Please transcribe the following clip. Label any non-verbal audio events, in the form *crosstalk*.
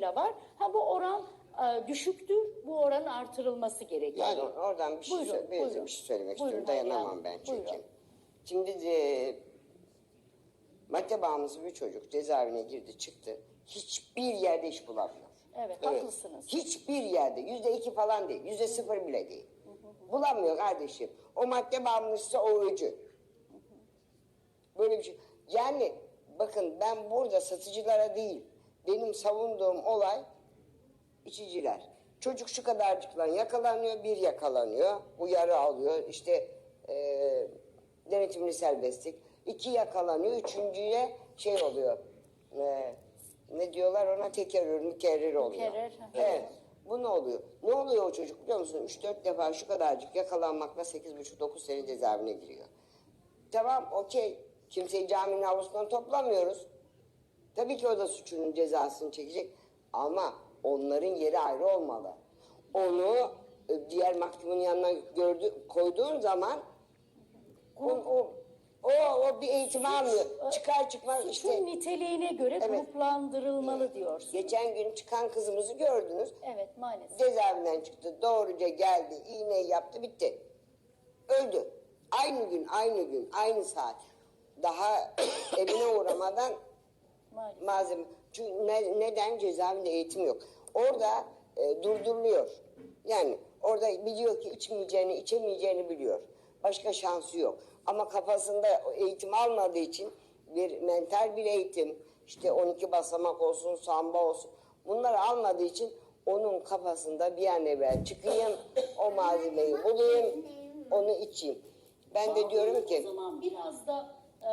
kadarıyla var. Ha bu oran e, düşüktür. Bu oranın artırılması gerekiyor. Yani oradan bir şey, Buyurun, sö- buyurun. bir şey söylemek Buyurun istiyorum. Dayanamam Hanım, ben çünkü. buyurun. Şimdi e, madde bağımlısı bir çocuk cezaevine girdi çıktı. Hiçbir yerde iş bulamıyor. Evet, haklısınız. Hiçbir yerde. Yüzde iki falan değil. Yüzde sıfır bile değil. Bulamıyor kardeşim. O madde bağımlısı o öcü. Böyle bir şey. Yani bakın ben burada satıcılara değil, benim savunduğum olay içiciler. Çocuk şu kadarcıkla yakalanıyor, bir yakalanıyor, uyarı alıyor, işte e, denetimli serbestlik. iki yakalanıyor, üçüncüye şey oluyor, e, ne diyorlar ona tekerrür, mükerrir oluyor. Mükerrer, hı. Evet. Bu ne oluyor? Ne oluyor o çocuk biliyor musun? 3-4 defa şu kadarcık yakalanmakla 8,5-9 sene cezaevine giriyor. Tamam okey. Kimseyi caminin avlusundan toplamıyoruz. Tabii ki o da suçunun cezasını çekecek. Ama onların yeri ayrı olmalı. Onu e, diğer mahkumun yanına gördü, koyduğun zaman o, o, o, o bir eğitim almıyor. Çıkar çıkmaz Suçun işte. niteliğine göre Evet. gruplandırılmalı diyorsun. Geçen gün çıkan kızımızı gördünüz. Evet maalesef. Cezaevinden çıktı. Doğruca geldi. iğneyi yaptı. Bitti. Öldü. Aynı gün, aynı gün, aynı saat. Daha *coughs* evine uğramadan Malzeme. Çünkü ne- neden cezaevinde eğitim yok? Orada e, durduruluyor. Yani orada biliyor ki içmeyeceğini, içemeyeceğini biliyor. Başka şansı yok. Ama kafasında eğitim almadığı için bir mental bir eğitim, işte 12 basamak olsun, samba olsun. Bunları almadığı için onun kafasında bir an evvel çıkayım, o malzemeyi bulayım, onu içeyim. Ben de diyorum ki O zaman biraz da e,